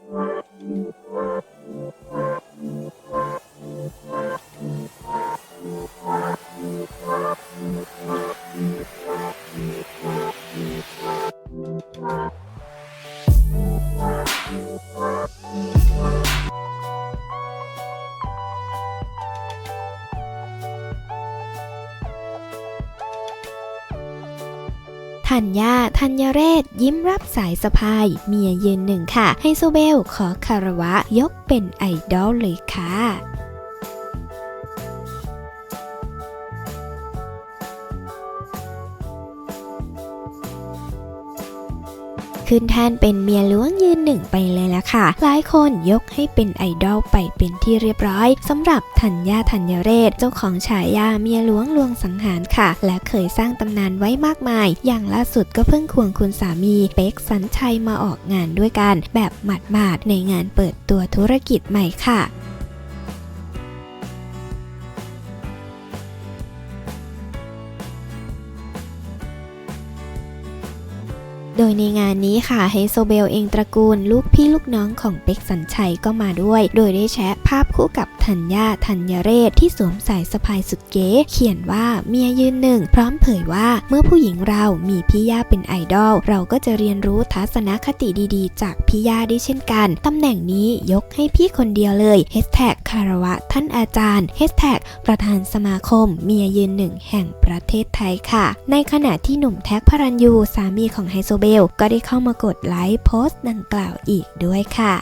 you. ธัญญาธัญเรศ ยิ้มรับสายสะพาย เมียยืนหนึ่งค่ะ ไฮโซเบล ขอคารวะยกเป็นไอดอลเลยค่ะ ขึ้นแทนเป็นเมียหลวงยืนหนึ่งไปเลยละค่ะ หลายคนยกให้เป็นไอดอลไปเป็นที่เรียบร้อยสำหรับธัญญาธัญเรศเจ้าของฉายาเมียหลวงลวงสังหารค่ะ และเคยสร้างตำนานไว้มากมาย อย่างล่าสุดก็เพิ่งควงคุณสามีเป๊กสันชัยมาออกงานด้วยกัน แบบหมาดๆในงานเปิดตัวธุรกิจใหม่ค่ะ โดยในงานนี้ค่ะไฮโซเบลเองตระกูล ลูกพี่ลูกน้องของเป็กสัญชัยก็มาด้วย โดยได้แชะภาพคู่กับธัญญาธัญเรศที่สวมสายสะพายสุดเก๋เขียนว่าเมียยืนหนึ่ง พร้อมเผยว่าเมื่อผู้หญิงเรามีพี่ย่าเป็นไอดอล เราก็จะเรียนรู้ทัศนคติดีๆ จากพี่ย่าได้เช่นกัน ตำแหน่งนี้ยกให้พี่คนเดียวเลยเฮชแท็กคารวะท่านอาจารย์เฮชแท็กประธานสมาคม เมียยืนหนึ่งแห่งประเทศไทยค่ะ ในขณะที่หนุ่มแท็กพระรันยูสามีของไฮโซเบลก็ได้เข้ามากดไลค์โพสต์ดังกล่าวอีกด้วยค่ะ